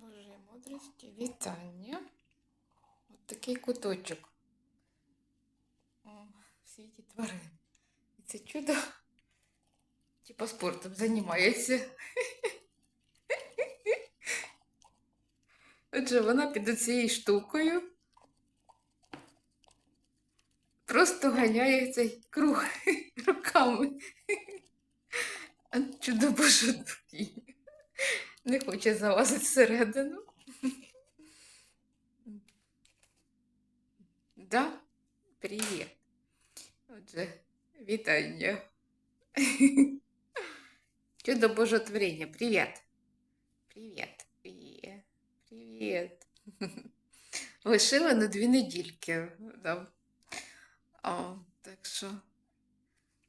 Божої мудрості, вітання. От такий куточок в світі тварин. І це чудо типа спортом займається. Отже, вона під цією штукою просто ганяє цей круг руками. Чудо боже Не хоче залазити всередину. Да? Привіт. Отже, вітання. Чудо Божотворення. Привіт. Привіт. Привіт. Привіт. Лишила на дві недільки. Да. О, так що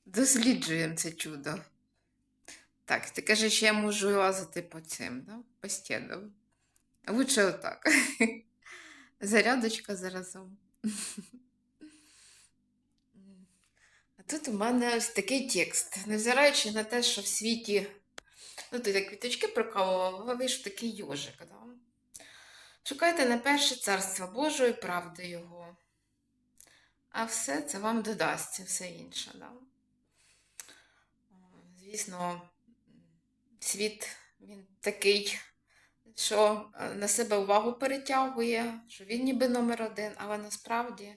досліджуємо це чудо. Так, ти кажеш, я можу лазити по цим, да? по стінам. Лучше отак. Зарядочка заразом. А тут у мене ось такий текст. Невзираючи на те, що в світі, ну тут як квіточки прокалував, але вийшов такий йожик. Да? Шукайте не перше царство Божої і правди Його. А все це вам додасться, все інше. Да? Звісно, світ він такий, що е, на себе увагу перетягує, що він ніби номер один, але насправді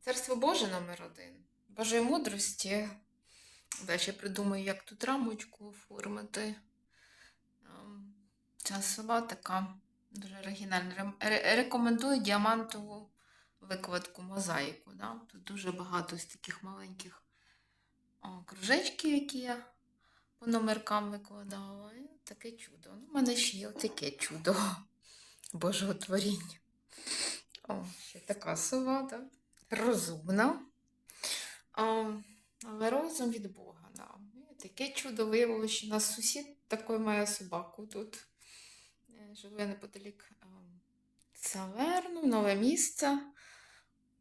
царство Боже номер один. Божої мудрості. Далі придумаю, як тут рамочку оформити. Ем, Ця сова така дуже оригінальна. Рекомендую діамантову викладку мозаїку. Да? Тут дуже багато ось таких маленьких кружечків, які я номеркам викладала. Таке чудо. Ну, у мене ще є таке чудо Божого творіння. О, ще така сова, да? розумна. А, але розум від Бога. Да. Таке чудо виявилося, що нас сусід такий має собаку тут. Е, Живе неподалік Саверну, нове місце.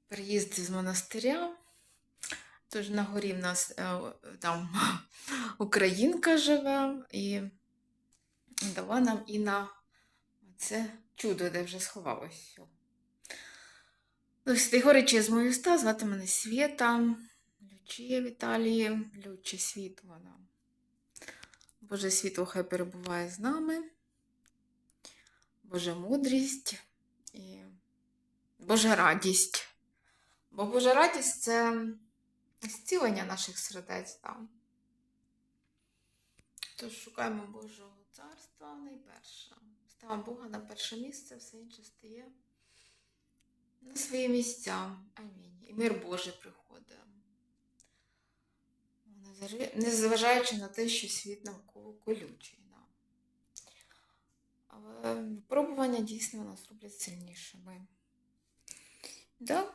Приїзд з монастиря. Тож на горі в нас е, там українка живе і дала нам і на це чудо, де вже сховалося. Ось ти горичі з мою уста, звати мене Свєта, Лючія в Італії, Люче світло. Да. Боже світло хай перебуває з нами, Божа мудрість і Божа радість. Бо Божа радість це зцілення наших сердець. Да. Тож шукаємо Божого царства найперше. Ставимо Бога на перше місце, все інше стає на свої місця. Амінь. І мир Божий приходить. Незважаючи- на те, що світ навколо колючий. Да. Але випробування дійсно нас роблять сильнішими. Да.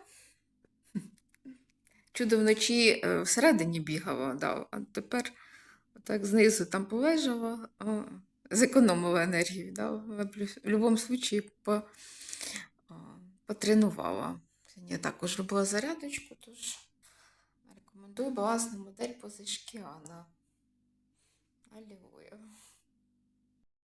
Чудо вночі е, всередині бігало, да. а тепер так знизу там полежала, зекономила енергію. Да. В будь-якому випадку по, потренувала. Я також робила зарядочку, тож рекомендую балансну модель позашкіана. Алілуя.